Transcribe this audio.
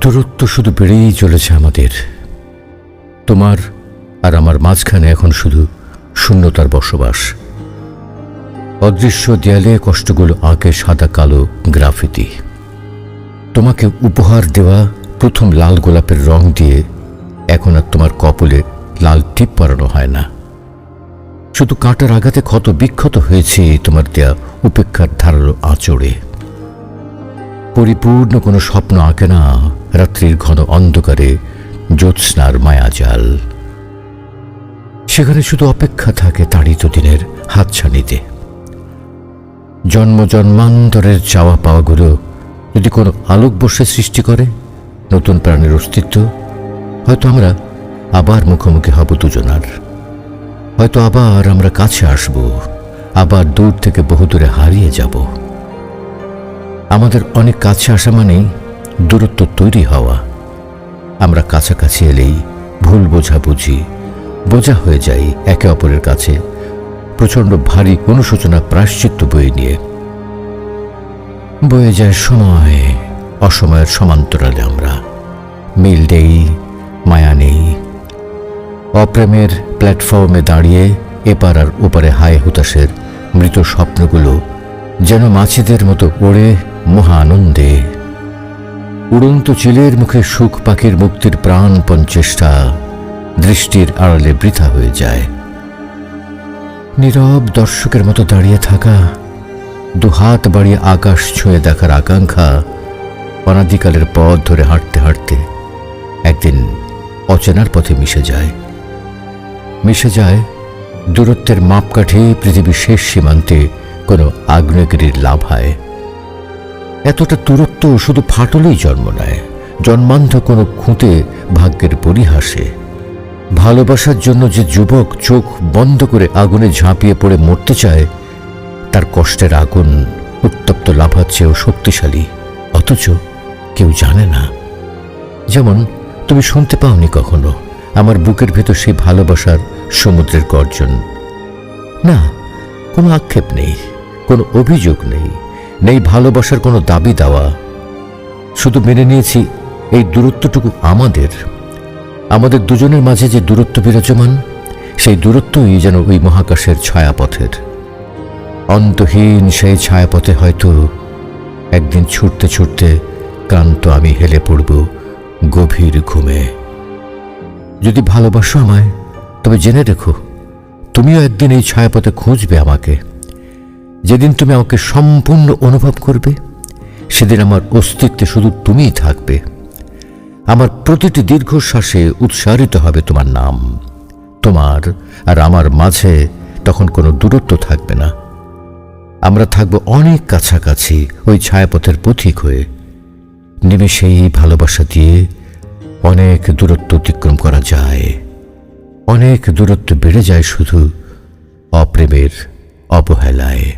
দূরত্ব শুধু বেড়েই চলেছে আমাদের। তোমার আর আমার মাঝখানে এখন শুধু শূন্যতার বসবাস। অদৃশ্য দেয়ালে কষ্টগুলো আঁকে সাদা কালো গ্রাফিতি। তোমাকে উপহার দেওয়া প্রথম লাল গোলাপের রং দিয়ে এখন আর তোমার কপলে লাল টিপ পরানো হয় না। শুধু কাঁটার আঘাতে ক্ষত বিক্ষত হয়েছে তোমার দেয়া উপেক্ষার ধারালো আঁচড়ে। পরিপূর্ণ কোনো স্বপ্ন আঁকে না। রাত্রির ঘন অন্ধকারে জ্যোৎস্নার মায়াজাল। সেখানে শুধু অপেক্ষা থাকে তাড়িত দিনের হাতছানিতে। জন্ম জন্মান্তরের চাওয়া পাওয়াগুলো যদি কোনো আলোক বর্ষে সৃষ্টি করে, নতুন প্রাণের অস্তিত্ব, হয়তো আমরা আবার মুখোমুখি হব দুজনার। হয়তো আবার আমরা কাছে আসব, আবার দূর থেকে বহু দূরে হারিয়ে যাব। আমাদের অনেক কাছে আসা মানেই দূরত্ব তৈরি হওয়া। আমরা কাছাকাছি এলেই ভুল বোঝাবুঝি, বোঝা হয়ে যাই একে অপরের কাছে। প্রচণ্ড ভারী অনুশোচনা প্রায়শ্চিত্ত বয়ে নিয়ে। বয়ে যায় সময়, অসময়ের সমান্তরালে আমরা। মিল নেই, মায়া নেই। অপ্রেমের প্ল্যাটফর্মে দাঁড়িয়ে এপার আর ওপারে হায় হুতাশের মৃত স্বপ্নগুলো যেন মাছিদের মতো ওড়ে মহা আনন্দে উড়ন্ত চিলের মুখে সুখ পাখির মুক্তির প্রাণপণ চেষ্টা দৃষ্টির আড়ালে বৃথা হয়ে যায়। নীরব দর্শকের মতো দাঁড়িয়ে থাকা, দুহাত বাড়িয়ে আকাশ ছুঁয়ে দেখার আকাঙ্ক্ষা অনাদিকালের পথ ধরে হাঁটতে হাঁটতে একদিন অচেনার পথে মিশে যায়। মিশে যায় দূরত্বের মাপকাঠি পৃথিবীর শেষ সীমান্তে কোনো আগ্নেয়গিরির লাভায়। এতটা দূরত্ব শুধু ফাটলেই জন্ম নেয়। জন্মান্ধ কোনো খুঁতে ভাগ্যের পরিহাসে। ভালোবাসার জন্য যে যুবক চোখ বন্ধ করে আগুনে ঝাঁপিয়ে পড়ে মরতে চায়, তার কষ্টের আগুন উত্তপ্ত লাভার চেয়েও শক্তিশালী। অথচ কেউ জানে না। যেমন, তুমি শুনতে পাওনি কখনো, আমার বুকের ভেতর সেই ভালোবাসার সমুদ্রের গর্জন। না, কোনো আক্ষেপ নেই, কোনো অভিযোগ নেই। নেই ভালোবাসার কোনো দাবি দেওয়া। শুধু মেনে নিয়েছি এই দূরত্বটুকু আমাদের। আমাদের দুজনের মাঝে যে দূরত্ব বিরাজমান, সেই দূরত্বই যেন ওই মহাকাশের ছায়াপথের। অন্তহীন সেই ছায়াপথে হয়তো একদিন ছুটতে ছুটতে ক্লান্ত আমি হেলে পড়ব গভীর ঘুমে। যদি ভালোবাসো আমায়, তবে জেনে রেখো, তুমিও একদিন এই ছায়াপথে খুঁজবে আমাকে। যেদিন তুমি আমাকে সম্পূর্ণ অনুভব করবে, সেদিন আমার অস্তিত্বে শুধু তুমিই থাকবে। আমার প্রতিটি দীর্ঘশ্বাসে উৎসারিত হবে তোমার নাম। তোমার আর আমার মাঝে তখন কোনো দূরত্ব থাকবে না। আমরা থাকব অনেক কাছাকাছি ওই ছায়াপথের পথিক হয়ে। নিমেষেই ভালোবাসা দিয়ে অনেক দূরত্ব অতিক্রম করা যায়। অনেক দূরত্ব বেড়ে যায় শুধু অপ্রেমের অবহেলায়।